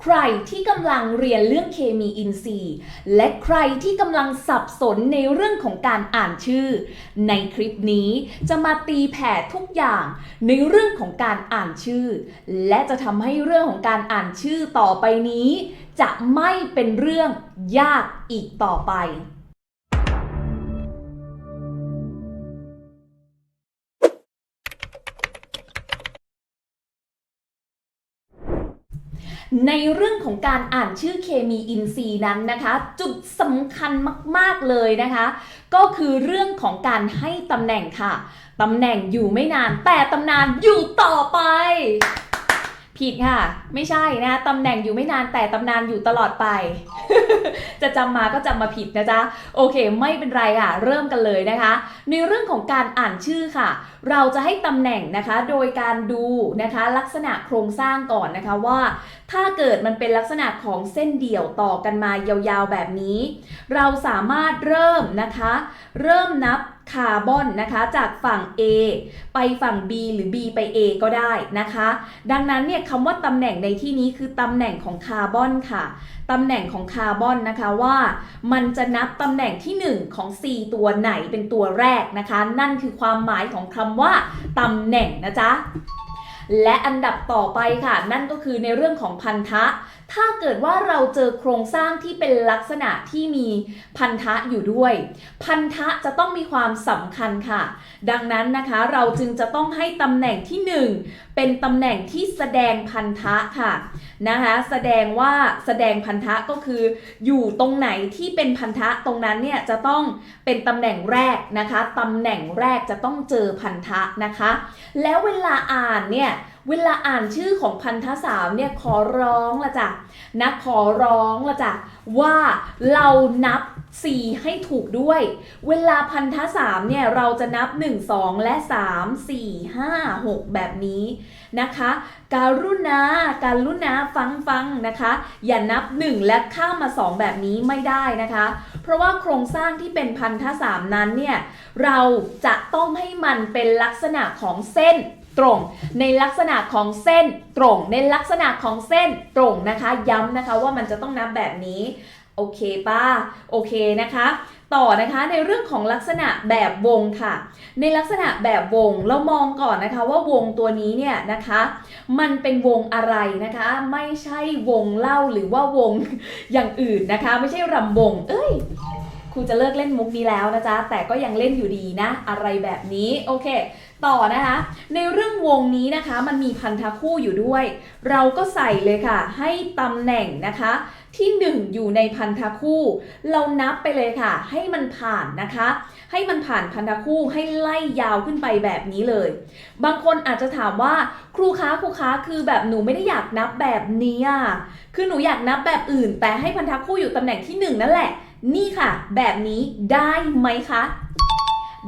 ใครที่กำลังเรียนเรื่องเคมีอินทรีย์ และใครที่กำลังสับสนในเรื่องของการอ่านชื่อ ในคลิปนี้จะมาตีแผ่ทุกอย่างในเรื่องของการอ่านชื่อ และจะทำให้เรื่องของการอ่านชื่อต่อไปนี้ จะไม่เป็นเรื่องยากอีกต่อไป ในเรื่องของการอ่านชื่อเคมีอินทรีย์นั้นนะคะ จุดสำคัญมากๆเลยนะคะ ก็คือเรื่องของการให้ตำแหน่งค่ะตำแหน่งอยู่ไม่นาน แต่ตำนานอยู่ต่อไปผิดค่ะ ไม่ใช่นะตำแหน่งอยู่ไม่นานแต่ตำนานอยู่ตลอดไป จะจำมาก็จำมาผิดนะจ๊ะ โอเค ไม่เป็นไรค่ะ เริ่มกันเลยนะคะ ในเรื่องของการอ่านชื่อค่ะ เราจะให้ตำแหน่งนะคะ โดยการดูนะคะ ลักษณะโครงสร้างก่อนนะคะว่า ถ้าเกิดมันเป็นลักษณะของเส้นเดี่ยวต่อกันมายาวๆแบบนี้ เราสามารถเริ่มนะคะ เริ่มนับคาร์บอนนะคะ จากฝั่ง A ไปฝั่ง B หรือ B ไป A ก็ได้นะคะ ดังนั้นเนี่ยคำว่าตำแหน่งในที่นี้คือตำแหน่งของคาร์บอนค่ะตำแหน่งของคาร์บอนนะคะว่า มันจะนับตำแหน่งที่ 1 ของ C ตัวไหนเป็นตัวแรกนะคะ นั่นคือความหมายของคำว่าตำแหน่งนะจ๊ะ และอันดับต่อไปค่ะ นั่นก็คือในเรื่องของพันธะ ถ้าเกิดว่าเราเจอโครงสร้างที่เป็นลักษณะที่มีพันธะอยู่ด้วย พันธะจะต้องมีความสำคัญค่ะ ดังนั้นนะคะเราจึงจะต้องให้ตำแหน่งที่ 1 เป็นตำแหน่งที่แสดงพันธะค่ะนะคะแสดงว่าแสดงพันธะก็คือ อยู่ตรงไหนที่เป็นพันธะตรงนั้นเนี่ยจะต้องเป็นตำแหน่งแรกนะคะตำแหน่งแรกจะต้องเจอพันธะนะคะ แล้วเวลาอ่านเนี่ยเวลาอ่านชื่อของพันธสามเนี่ยขอร้องละจ้ะนะขอร้องละจ้ะว่าเรานับ 4 ให้ถูกด้วย เวลาพันธสามเนี่ยเราจะนับ 1 2 และ 3 4 5 6 แบบนี้นะคะ การุณาการุณาฟังฟังนะคะ อย่านับ 1 และข้ามมา 2 แบบนี้ไม่ได้นะคะ เพราะว่าโครงสร้างที่เป็นพันธสามนั้นเนี่ยเราจะต้องให้มันเป็นลักษณะของเส้น ตรง ในลักษณะของเส้นตรง ในลักษณะของเส้นตรงนะคะ ย้ำนะคะว่ามันจะต้องนับแบบนี้ โอเคป้าโอเคนะคะ ต่อนะคะในเรื่องของลักษณะแบบวงค่ะ ในลักษณะแบบวงเรามองก่อนนะคะว่าวงตัวนี้เนี่ยนะคะ มันเป็นวงอะไรนะคะ ไม่ใช่วงเล่าหรือว่าวงอย่างอื่นนะคะ ไม่ใช่รำวง เอ้ย ครูจะเลิกเล่นมุกนี้แล้วนะจ๊ะ แต่ก็ยังเล่นอยู่ดีนะ อะไรแบบนี้ โอเค ต่อนะคะ ในเรื่องวงนี้นะคะ มันมีพันธคู่อยู่ด้วย เราก็ใส่เลยค่ะ ให้ตำแหน่งนะคะ ที่ 1 อยู่ในพันธคู่ เรานับไปเลยค่ะ ให้มันผ่านนะคะ ให้มันผ่านพันธคู่ให้ไล่ยาวขึ้นไปแบบนี้เลย บางคนอาจจะถามว่าครูคะครูคะคือแบบหนูไม่ได้อยากนับแบบนี้อะคือหนูอยากนับแบบอื่น แต่ให้พันธคู่อยู่ตำแหน่งที่ 1 นั่นแหละ นี่ค่ะ แบบนี้ได้ไหมคะ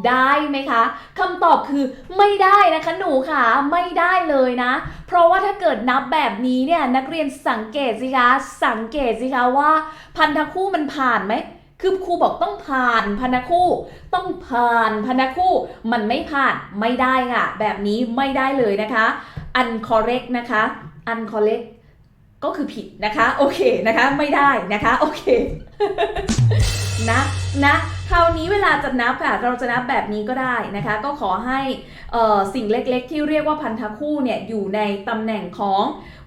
ได้ไหมคะคำตอบคือไม่ได้นะคะหนูค่ะไม่ได้เลยนะ เพราะว่าถ้าเกิดนับแบบนี้เนี่ยนักเรียนสังเกตสิคะสังเกตสิคะว่า พันธคู่มันผ่านไหมคือครูบอกต้องผ่านพันธคู่ ต้องผ่านพันธคู่มันไม่ผ่านไม่ได้ค่ะแบบนี้ไม่ได้เลยนะคะ uncorrect นะคะ uncorrect ก็็คือผิดนะคะ โอเคนะคะ ไม่ได้นะคะ โอเคนะนะคราวนี้เวลาจะนับค่ะเราจะนับแบบนี้ก็ได้นะคะ ก็ขอให้สิ่งเล็กๆ ที่เรียกว่าพันธคู่เนี่ยอยู่ในตำแหน่งของ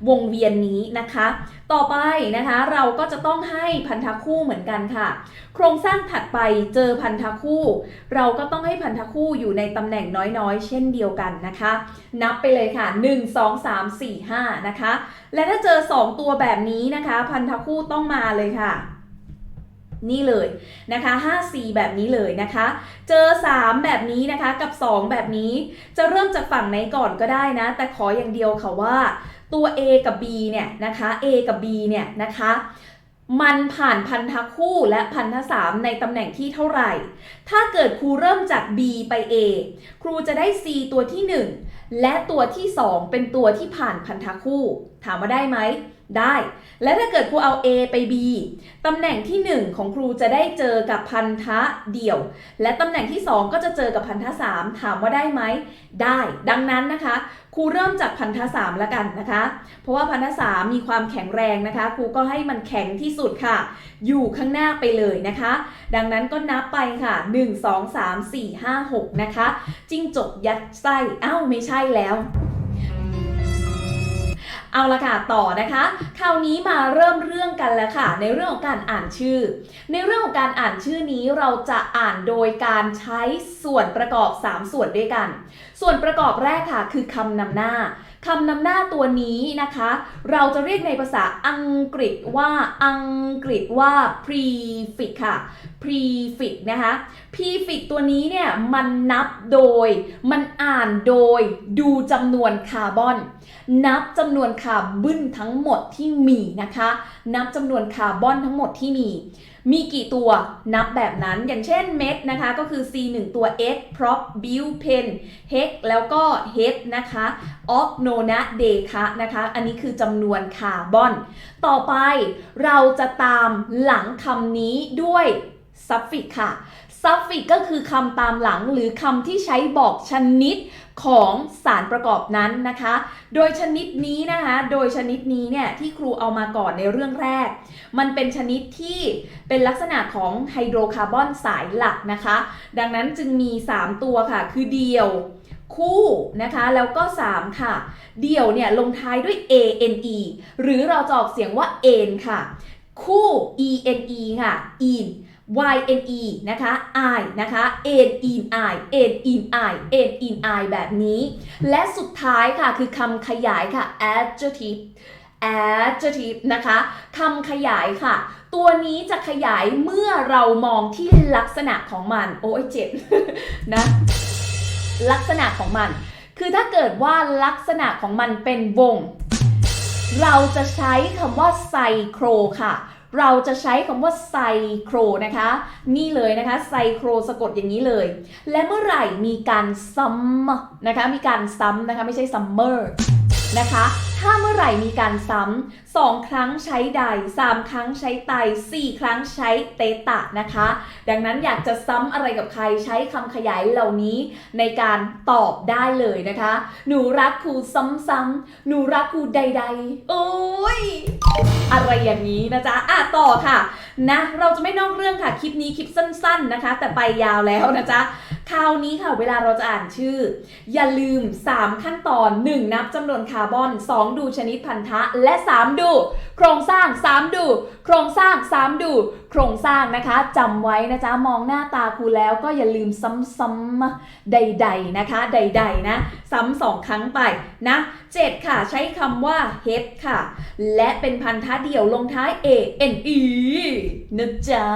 วงเวียนนี้นะคะ ต่อไปนะคะเราก็จะต้องให้พันธคู่เหมือนกันค่ะ โครงสร้างถัดไปเจอพันธคู่ เราก็ต้องให้พันธคู่อยู่ในตำแหน่งน้อยๆ เช่นเดียวกันนะคะ นับไปเลยค่ะ 1 2 3 4 5นะคะและถ้าเจอ 2 ตัวแบบนี้นะคะ พันธคู่ต้องมาเลยค่ะ นี่เลยนะคะ 5C แบบนี้เลยนะคะ เจอ 3 แบบนี้นะคะกับ 2 แบบนี้ จะเริ่มจากฝั่งไหนก่อนก็ได้นะ แต่ขออย่างเดียวค่ะว่า ตัว A กับ B เนี่ยนะคะ A กับ B เนี่ยนะคะมันผ่านพันธะคู่และพันธะสามในตำแหน่งที่เท่าไหร่ ถ้าเกิดครูเริ่มจาก B ไป A ครูจะได้ C ตัวที่ 1 และตัวที่ 2 เป็นตัวที่ผ่านพันธะคู่ ถามว่าได้ไหม ได้ และถ้าเกิดครูเอา A ไป B ตำแหน่งที่ 1 ของครูจะได้เจอกับพันธะเดี่ยว และตำแหน่งที่ 2 ก็จะเจอกับพันธะ3ถามว่าได้ไหม ได้ ดังนั้นนะคะ ครูเริ่มจากพันธะ3แล้วกันนะคะ เพราะว่าพันธะ3มีความแข็งแรงนะคะ ครูก็ให้มันแข็งที่สุดค่ะ อยู่ข้างหน้าไปเลยนะคะ ดังนั้นก็นับไปค่ะ 1 2 3 4 5 6 นะคะ จิ้งจกยัดไส้ เอ้าไม่ใช่แล้ว เอาละค่ะต่อนะคะ คราวนี้มาเริ่มเรื่องกันแล้วค่ะ ในเรื่องของการอ่านชื่อ ในเรื่องของการอ่านชื่อนี้เราจะอ่านโดยการใช้ส่วนประกอบ 3 ส่วนด้วยกัน ส่วนประกอบแรกค่ะ คือคำนำหน้า คำนำหน้าตัวนี้นะคะ เราจะเรียกในภาษาอังกฤษว่าอังกฤษว่า prefix ค่ะ prefix นะคะ prefix ตัวนี้เนี่ยมันนับโดย มันอ่านโดยดูจำนวนคาร์บอน นับจำนวนคาร์บึนทั้งหมดที่มีนะคะ นับจำนวนคาร์บอนทั้งหมดที่มี มีกี่ตัวนับแบบนั้น อย่างเช่นเม็ดนะคะก็คือ C 1 ตัว X prop bill pen hex แล้วก็ head นะคะ o c n o n a d e c a นะคะ อันนี้คือจำนวนคาร์บอน ต่อไปเราจะตามหลังคำนี้ด้วย suffix ค่ะ suffix ก็คือคำตามหลังหรือคำที่ใช้บอกชนิดของสารประกอบนั้นนะคะ โดยชนิดนี้นะคะ โดยชนิดนี้เนี่ยที่ครูเอามาก่อนในเรื่องแรก มันเป็นชนิดที่เป็นลักษณะของไฮโดรคาร์บอนสายหลักนะคะ ดังนั้นจึงมี 3 ตัวค่ะ คือเดี่ยว คู่นะคะ แล้วก็ 3 ค่ะ เดี่ยวเนี่ยลงท้ายด้วย a n e หรือเราจะออกเสียงว่า n ค่ะ คู่ e n e ค่ะ in y n e นะคะ i นะคะ n in i n in i n in i แบบนี้ และสุดท้ายค่ะคือคำขยายค่ะ adjective adjective นะคะคำขยายค่ะ ตัวนี้จะขยายเมื่อเรามองที่ลักษณะของมัน โอ้ยเจ็บนะลักษณะของมัน คือถ้าเกิดว่าลักษณะของมันเป็นวง เราจะใช้คำว่าไซโครค่ะ เราจะใช้คำว่าไซโครนะคะ นี่เลยนะคะไซโครสะกดอย่างนี้เลย และเมื่อไหร่มีการซัมนะคะมีการซ้ำนะคะไม่ใช่ซัมเมอร์ นะคะ ถ้าเมื่อไหร่มีการซ้ำสองครั้งใช้ใดสามครั้งใช้ไตสี่ครั้งใช้เตตะนะคะ ดังนั้นอยากจะซ้ำอะไรกับใครใช้คำขยายเหล่านี้ในการตอบได้เลยนะคะ หนูรักครูซ้ำๆหนูรักครูใด ๆ โอ้ยอะไรอย่างนี้นะจ๊ะอะต่อค่ะนะเราจะไม่นอกเรื่องค่ะคลิปนี้คลิปสั้น ๆนะคะ แต่ไปยาวแล้วนะจ๊ะ คราวนี้ค่ะเวลาเราจะอ่านชื่อ อย่าลืม 3 ขั้นตอน 1 นับจำนวนคาร์บอน 2 ดูชนิดพันธะ และ 3 ดู โครงสร้าง 3 ดู โครงสร้าง 3 ดู โครงสร้างนะคะจำไว้นะจ๊ะมองหน้าตาครูแล้วก็อย่าลืมซ้ำๆใด ๆนะคะ ใด ๆ นะ ซ้ำสองครั้งไปนะ7ค่ะใช้คำว่า head ค่ะ และเป็นพันธะเดี่ยวลงท้าย a n e นะจ๊ะ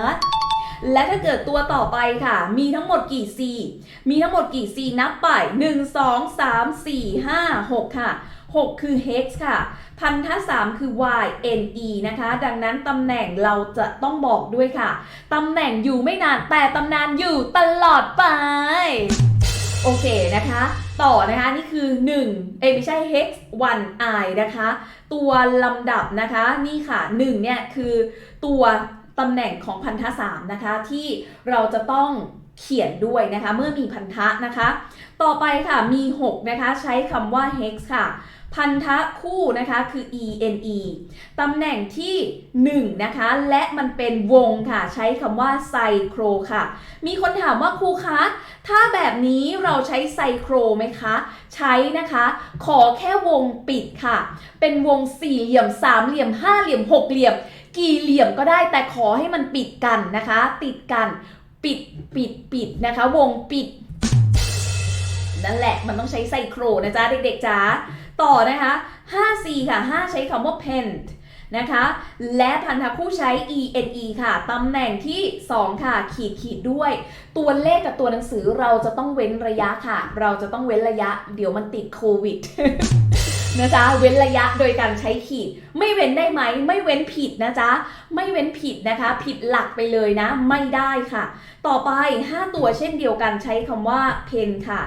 และถ้าเกิดตัวต่อไปค่ะ มีทั้งหมดกี่ c มีทั้งหมดกี่ c นับไป 1 2 3 4 5 6 ค่ะ 6 คือ hex ค่ะ พันธะ3คือ y n e นะคะ ดังนั้นตำแหน่งเราจะต้องบอกด้วยค่ะ ตำแหน่งอยู่ไม่นานแต่ตำนานอยู่ตลอดไป โอเคนะคะ ต่อนะคะ นี่คือ 1 เอไม่ใช่ hex 1 i นะคะ ตัวลำดับนะคะ นี่ค่ะ 1 เนี่ยคือตัว ตำแหน่งของพันธะ3นะคะที่เราจะต้องเขียนด้วยนะคะเมื่อมีพันธะนะคะ ต่อไปค่ะมี 6 นะคะ ใช้คำว่า hex ค่ะ พันธะคู่นะคะคือ ene ตำแหน่งที่ 1 นะคะ และมันเป็นวงค่ะ ใช้คำว่าไซโครค่ะ มีคนถามว่าครูคะ ถ้าแบบนี้เราใช้ไซโครไหมคะ ใช้นะคะ ขอแค่วงปิดค่ะ เป็นวงสี่เหลี่ยมสามเหลี่ยมห้าเหลี่ยมหกเหลี่ยม กี่เหลี่ยมก็ได้แต่ขอให้มันปิดกันนะคะ ติดกันปิดปิดปิดนะคะ วงปิด นั่นแหละมันต้องใช้ไซโครนะจ๊ะ เด็กๆจ๋าต่อนะคะ 5C ค่ะ 5 ใช้คำว่า pent นะคะ และพันธะคู่ใช้ ene ค่ะ ตำแหน่งที่ 2 ค่ะ ขีดขีดด้วย ตัวเลขกับตัวหนังสือเราจะต้องเว้นระยะค่ะ เราจะต้องเว้นระยะ เดี๋ยวมันติดโควิด นะจ๊ะเว้นระยะโดยการใช้ขีด ไม่เว้นได้ไหม ไม่เว้นผิดนะจ๊ะไม่เว้นผิดนะคะ ผิดหลักไปเลยนะ ไม่ได้ค่ะ ต่อไป 5 ตัวเช่นเดียวกันใช้คำว่า pen ค่ะ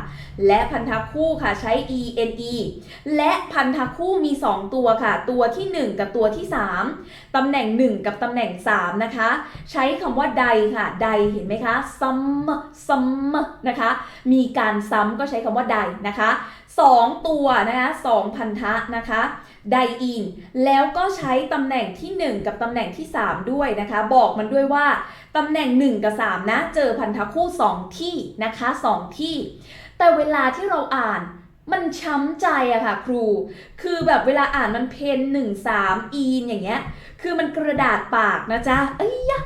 และพันธคู่ค่ะใช้ ene และพันธคู่มี 2 ตัวค่ะ ตัวทีหนึ่1 กับตัวที่ 3ตำแหน่ง 1 กับตำแหน่ง 3 นะคะ ใช้คำว่าใดค่ะ ใดเห็นไหมคะซ้ำซ้ำนะคะ มีการซ้ำก็ใช้คำว่าใดนะคะ 2 ตัวนะคะ2พันธะนะคะไดอินแล้วก็ใช้ตำแหน่งที่ 1 กับตำแหน่งที่ 3 ด้วยนะคะ บอกมันด้วยว่าตำแหน่ง 1 กับ 3 นะ เจอพันธะคู่ 2 ที่นะคะ 2 ที่ แต่เวลาที่เราอ่านมันช้ำใจอะค่ะครู คือแบบเวลาอ่านมันเพนหนึ่งสามอีนอย่างเงี้ย คือมันกระดาษปากนะจ๊ะ เอ้ยยะ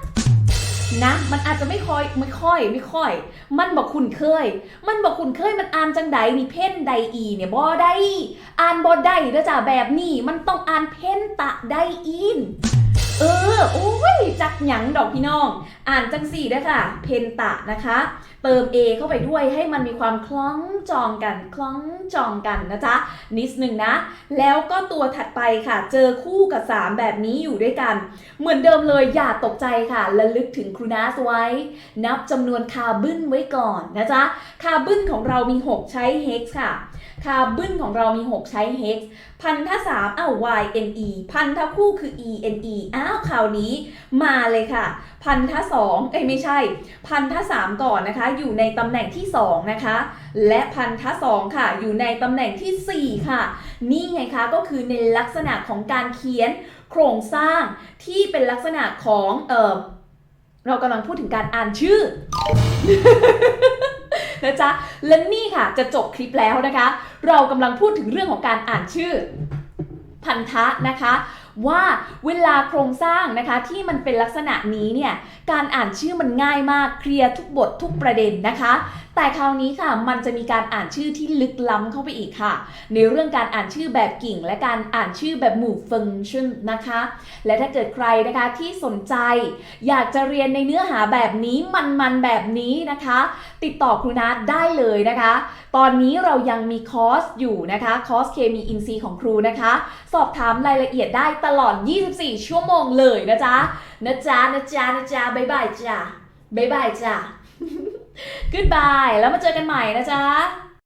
นะ มันอาจจะไม่ค่อยไม่ค่อยไม่ค่อย มันบอกคุณเคย มันบอกคุณเคยมันอ่านจังใดนี่เพ่นใดอีเนี่ยบ่ได้อ่านบ่ได้เด้อจ้ะแบบนี้มันต้องอ่านเพ่นตะไดอิน เออโอ้ยจักหยังดอกพี่น้อง อ่านจังสี่เด้ค่ะ เพนตะนะคะ เติม A เข้าไปด้วยให้มันมีความคล้องจองกัน คล้องจองกันนะจ๊ะ นิดหนึ่งนะ แล้วก็ตัวถัดไปค่ะ เจอคู่กับ 3 แบบนี้อยู่ด้วยกัน เหมือนเดิมเลยอย่าตกใจค่ะระลึกถึงครูนัสไว้ นับจำนวนคาร์บึนไว้ก่อนนะจ๊ะ คาร์บึนของเรามี 6 ใช้เฮกซ์ค่ะ คาร์บึนของเรามี 6 ใช้เฮกซ์ พันธสามอ้าว y n e พันธคู่คือ e n e อ้าวคราวนี้มาเลยค่ะ พันธสองเอ้ยไม่ใช่ พันธสามก่อนนะคะ อยู่ในตำแหน่งที่2นะคะ และพันธสองค่ะ อยู่ในตำแหน่งที่สี่ค่ะ นี่ไงคะก็คือในลักษณะของการเขียนโครงสร้างที่เป็นลักษณะของเออเรากำลังพูดถึงการอ่านชื่อ นะจ๊ะ และนี่ค่ะจะจบคลิปแล้วนะคะ เรากำลังพูดถึงเรื่องของการอ่านชื่อพันธะนะคะว่าเวลาโครงสร้างนะคะที่มันเป็นลักษณะนี้เนี่ยการอ่านชื่อมันง่ายมากเคลียร์ทุกบททุกประเด็นนะคะ แต่คราวนี้ค่ะมันจะมีการอ่านชื่อที่ลึกล้ำเข้าไปอีกค่ะ ในเรื่องการอ่านชื่อแบบกิ่ง และการอ่านชื่อแบบหมู่ฟังชันนะคะ และถ้าเกิดใครนะคะที่สนใจ อยากจะเรียนในเนื้อหาแบบนี้มันๆแบบนี้นะคะ ติดต่อครูนัทได้เลยนะคะ ตอนนี้เรายังมีคอร์สอยู่นะคะคอร์สเคมีอินซีของครูนะคะ สอบถามรายละเอียดได้ตลอด 24 ชั่วโมงเลยนะจ๊ะนะจ๊ะนะจ๊ะนะจ๊ะบ๊ายบายจ้ะบ๊ายบายจ้ะ Goodbye แล้วมาเจอกันใหม่นะจ๊ะ